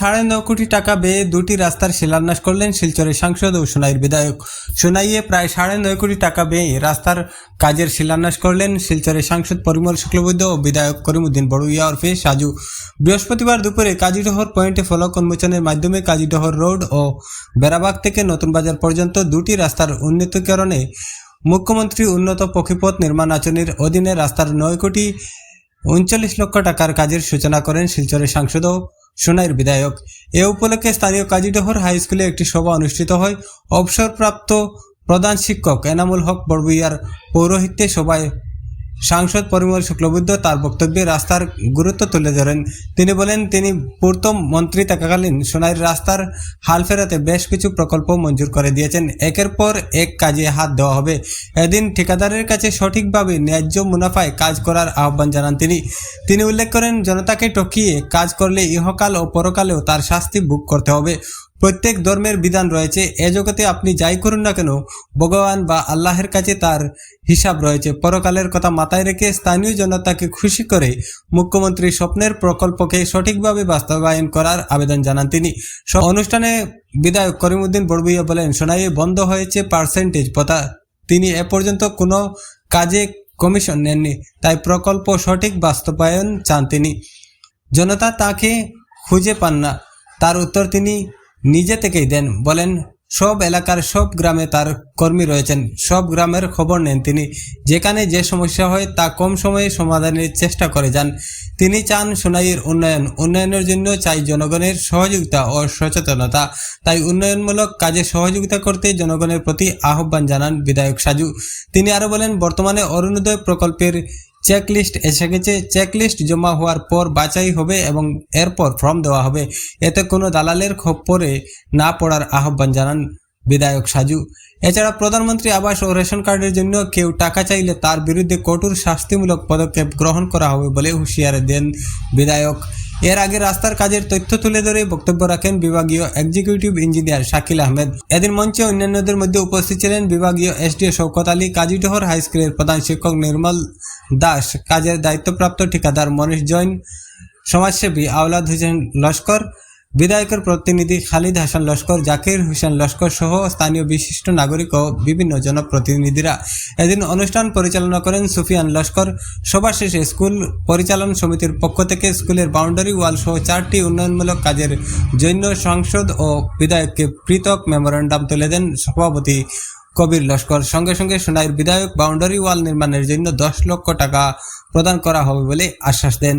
সাড়ে ন কোটি টাকা ব্যয়ে দুটি রাস্তার শিলান্যাস করলেন শিলচরের সাংসদ ও সোনাইয়ের বিধায়ক। সোনাইয়ে প্রায় সাড়ে নয় কোটি টাকা ব্যয়ে রাস্তার কাজের শিলান্যাস করলেন শিলচরের সাংসদ পরিমল শুক্লবৈদ্য ও বিধায়ক করিমুদ্দিন বড়ুইয়া ওরফে সাজু। বৃহস্পতিবার দুপুরে কাজীডহর পয়েন্টে ফলক উন্মোচনের মাধ্যমে কাজীডহর রোড ও বেড়াবাগ থেকে নতুন বাজার পর্যন্ত দুটি রাস্তার উন্নীতকরণে মুখ্যমন্ত্রী উন্নত পক্ষীপথ নির্মাণ আচরণের অধীনে রাস্তার নয় কোটি উনচল্লিশ লক্ষ টাকার কাজের সূচনা করেন শিলচরের সাংসদ ও সোনাইয়ের বিধায়ক। এ উপলক্ষে স্থানীয় কাজীডহর হাই স্কুলে একটি সভা অনুষ্ঠিত হয়। অবসরপ্রাপ্ত প্রধান শিক্ষক এনামুল হক বড়বুইয়ার পৌরোহিত্যে সভায় সাংসদ পরিমল শুক্লবুদ্ধ তার বক্তব্যে রাস্তার গুরুত্ব তুলে ধরেন। তিনি বলেন, তিনি পূর্ত মন্ত্রী থাকাকালীন সোনাইয়ের রাস্তার হাল ফেরাতে বেশ কিছু প্রকল্প মঞ্জুর করে দিয়েছেন। একের পর এক কাজে হাত দেওয়া হবে। এদিন ঠিকাদারের কাছে সঠিকভাবে ন্যায্য মুনাফায় কাজ করার আহ্বান জানান তিনি। তিনি উল্লেখ করেন, জনতাকে টকিয়ে কাজ করলে ইহকাল ও পরকালেও তার শাস্তি ভোগ করতে হবে। প্রত্যেক ধর্মের বিধান রয়েছে। এ জগতে আপনি যাই করুন না কেন, ভগবান বা আল্লাহের কাছে তার হিসাব রয়েছে। পরকালের কথা মাথায় রেখে স্থানীয় জনতাকে খুশি করে মুখ্যমন্ত্রীর স্বপ্নের প্রকল্পকে সঠিকভাবে বাস্তবায়ন করার আবেদন জানান তিনি। অনুষ্ঠানে বিধায়ক করিমউদ্দিন বড়বুইয়া বলেন, সোনাইয়ে বন্ধ হয়েছে পার্সেন্টেজ প্রথা তিনি এ পর্যন্ত কোনো কাজে কমিশন নেননি, তাই প্রকল্প সঠিক বাস্তবায়ন চান তিনি। জনতা তাকে খুঁজে পান না। তার উত্তর তিনি নিজে থেকেই দেন। বলেন, সব এলাকার সব গ্রামে তার কর্মী রয়েছেন। সব গ্রামের খবর নেন তিনি। যেখানে যে সমস্যা হয় তা কম সময়ে সমাধানের চেষ্টা করে যান। তিনি চান সোনাইয়ের উন্নয়ন। উন্নয়নের জন্য চাই জনগণের সহযোগিতা ও সচেতনতা। তাই উন্নয়নমূলক কাজে সহযোগিতা করতে জনগণের প্রতি আহ্বান জানান বিধায়ক সাজু। তিনি আরও বলেন, বর্তমানে অরুণোদয় প্রকল্পের চেকলিস্ট এসে গেছে চেকলিস্ট জমা হওয়ার পর বাছাই হবে এবং এরপর ফর্ম দেওয়া হবে। এতে কোনো দালালের খপ্পরে না পড়ার আহ্বান জানান বিধায়ক সাজু। এছাড়া প্রধানমন্ত্রী আবাস ও রেশন কার্ডের জন্য কেউ টাকা চাইলে তার বিরুদ্ধে কঠোর শাস্তিমূলক পদক্ষেপ গ্রহণ করা হবে বলে হুঁশিয়ারি দেন বিধায়ক। এর আগে রাস্তার কাজের তথ্য তুলে ধরে বক্তব্য রাখেন বিভাগীয় এক্সিকিউটিভ ইঞ্জিনিয়ার শাকিল আহমেদ। এদিন মঞ্চে অন্যান্যদের মধ্যে উপস্থিত ছিলেন বিভাগীয় এসডিও শৌকত আলী হাই স্কুলের প্রধান শিক্ষক নির্মল দাস, কাজের দায়িত্বপ্রাপ্ত ঠিকাদার মনীষ জৈন, সমাজসেবী আওলাদ হোসেন লস্কর বিধায়কের প্রতিনিধি খালিদ হাসান লস্কর, জাকির হোসেন লস্কর সহ স্থানীয় বিশিষ্ট নাগরিক ও বিভিন্ন জনপ্রতিনিধিরা এদিন অনুষ্ঠান পরিচালনা করেন সুফিয়ান লস্কর। সভা শেষে স্কুল পরিচালন সমিতির পক্ষ থেকে স্কুলের বাউন্ডারি ওয়াল সহ চারটি উন্নয়নমূলক কাজের জন্য সংসদ ও বিধায়ককে পৃথক মেমোরেন্ডাম তুলে দেন সভাপতি কবির লস্কর। সঙ্গে সঙ্গে সোনাইয়ের বিধায়ক বাউন্ডারি ওয়াল নির্মাণের জন্য দশ লক্ষ টাকা প্রদান করা হবে বলে আশ্বাস দেন।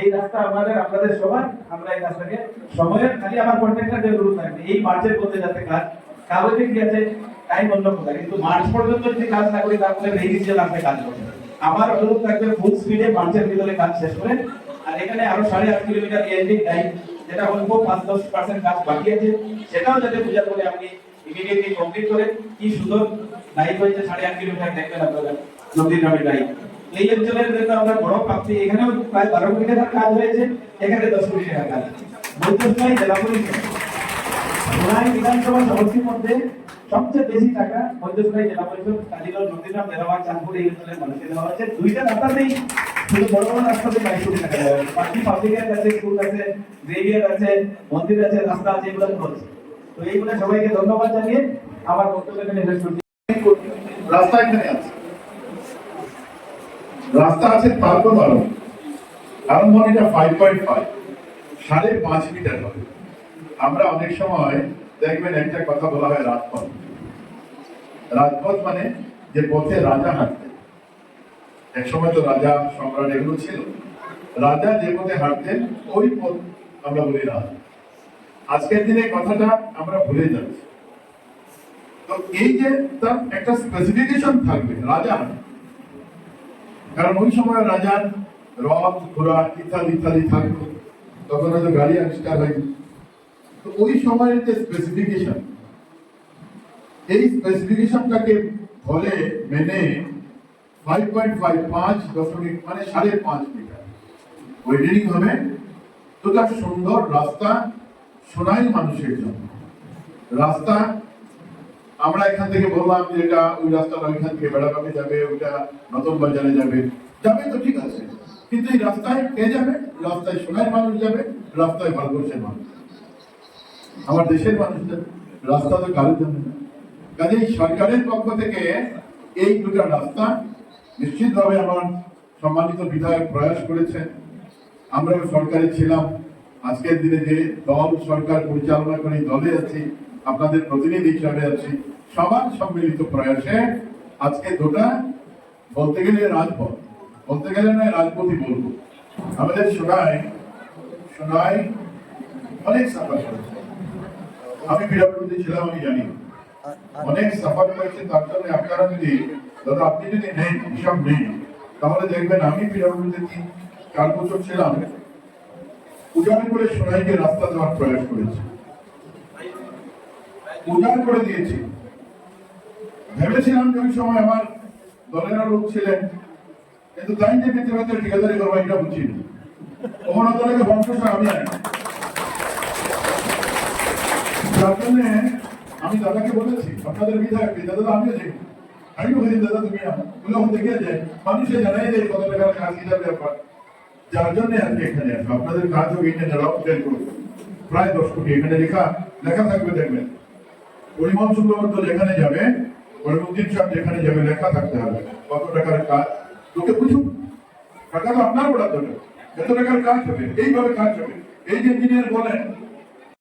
এই রাস্তা আমাদের, আপনাদের সবার, আমরা এই রাস্তাকে সময়ের খালি আমার কন্ট্রাক্টর যে অনুরোধ থাকবে এই মার্চের মধ্যে যাতে কাজ, কাগজে কি আছে টাইম অন্য কথা কিন্তু মার্চ পর্যন্ত যদি কাজ না করি, তাহলে এই ডিসিশন আপনি কাজ করবেন আমার অনুরোধ থাকবে ফুল স্পিডে মার্চের ভিতরে কাজ শেষ করেন আর এখানে আরও সাড়ে আট কিলোমিটার এন্ডিং টাইম যেটা অল্প পাঁচ দশ পার্সেন্ট কাজ বাকি আছে, সেটাও যাতে পূজা করে আপনি ইমিডিয়েটলি কমপ্লিট করে। কি সুন্দর লাইভ হয়েছে সাড়ে আট কিলোমিটার, দেখবেন আপনারা নদীর নামে লাইভ এই অঞ্চলের জন্য আমরা বড় প্রাপ্তি এখানেও প্রায় বারো কোটি টাকার কাজ হয়েছে, এখানে দশ কোটি টাকার কাজ। জেলা পরিষদ সোনাই বিধানসভা সমষ্টির মধ্যে সবচেয়ে বেশি টাকা জেলা পরিষদ কালীগঞ্জ, নন্দীগ্রাম জেলাবাগ চাঁদপুর এই অঞ্চলের মানুষের দেওয়া হচ্ছে দুইটা রাস্তাতেই শুধু বড় বড় রাস্তাতে বাইশ কোটি টাকা দেওয়া হয়েছে। বাকি পাবলিকের স্কুল আছে গ্রেভিয়ার আছে মন্দির আছে, রাস্তা আছে, এগুলো তো এইগুলো সবাইকে ধন্যবাদ জানিয়ে আমার বক্তব্য এখানে রাস্তা এখানে আছে। রাস্তা আছে তারপর আরও আরম্ভনিটা ফাইভ পয়েন্ট ফাইভ সাড়ে পাঁচ মিটার হবে। আমরা অনেক সময় দেখবেন একটা কথা বলা হয় রাজপথ। রাজপথ মানে যে পথে রাজা হাঁটতেন। এক সময় তো রাজা সম্রাট এগুলো ছিল। রাজা যে পথে হাঁটতেন, ওই পথ আমরা বলি রাজ আজকের দিনে কথাটা আমরা ভুলে যাচ্ছি। তো এই যে তার একটা স্পেসিফিকেশন থাকবে, রাজা কারণ ওই সময় রাজার রথ, ঘোড়া ইত্যাদি ইত্যাদি থাকতো। তখন হয়তো গাড়ি আবিষ্কার হয়নি। তো ওই সময়ের যে স্পেসিফিকেশন এই স্পেসিফিকেশনটাকে বলে, মেনে ফাইভ পয়েন্ট ফাইভ পাঁচ দশমিক মানে সাড়ে পাঁচ মিটার। ওয়েডিং হবে তো তার সুন্দর রাস্তা সোনাই মানুষের জন্য। রাস্তা আমরা এখান থেকে বললাম যে এটা ওই রাস্তাটা ওইখান থেকে বেড়াবাকে যাবে, ওইটা নতুন বাজারে যাবে। যাবে তো ঠিক আছে, কিন্তু এই রাস্তায় কে যাবে? রাস্তায় সোনার মানুষ যাবে, রাস্তায় ভারতবর্ষের মানুষ। আমার দেশের মানুষদের রাস্তা তো কারোর জন্য না। কাজেই সরকারের পক্ষ থেকে এই দুটো রাস্তা নিশ্চিতভাবে আমার সম্মানিত বিধায়ক প্রয়াস করেছেন। আমরাও সরকারে ছিলাম। আজকের দিনে যে দল সরকার পরিচালনা করে দলে আছি আপনাদের প্রতিনিধি হিসাবে আছি। সবার সম্মিলিত প্রয়াসে আজকে দুটা, বলতে গেলে রাজপথ। বলতে গেলে নয়, রাজপথই বলব। আমাদের সোনাই সোনাই অনেক সাফার আমি বিরাটপতি ছিলাম, আমি জানি। অনেক সাফার করেছে, তার জন্য আপনারা যদি দাদা আপনি যদি নেন হিসাব নেই, তাহলে দেখবেন আমি বিরাটপতিতে তিন, চার বছর ছিলাম। উজাড় করে সোনাইকে রাস্তা দেওয়ার প্রয়াস করেছি। উজাড় করে দিয়েছি। ভেবেছিলাম যে ওই সময় আমার দলের লোক ছিলেন, কিন্তু তাই যে পেতে ঠিকাদারি করব এটা বুঝিনি অমরতলাকে বংশসা আমি যার জন্য আমি দাদাকে বলেছি, আপনাদের বিধায়ক দাদা আমিও দেখি আমি বলি, দাদা, তুমি বলে দেখে যায় মানুষে জানাই যে কত টাকার কাজ কিটার ব্যাপার। যার জন্য আজকে এখানে আসব আপনাদের কাজ হবে এটা যারা করব প্রায় দশ কোটি। এখানে লেখা লেখা থাকবে দেখবেন। পরিমল তো যেখানে যাবে পরিমুদ্দিন সাহেব যেখানে যাবে লেখা থাকতে হবে। কত টাকার কাজ? তোকে বুঝুন টাকা তো আপনার হবে কত টাকার কাজ হবে, এইভাবে কাজ হবে। এই যে ইঞ্জিনিয়ার বলেন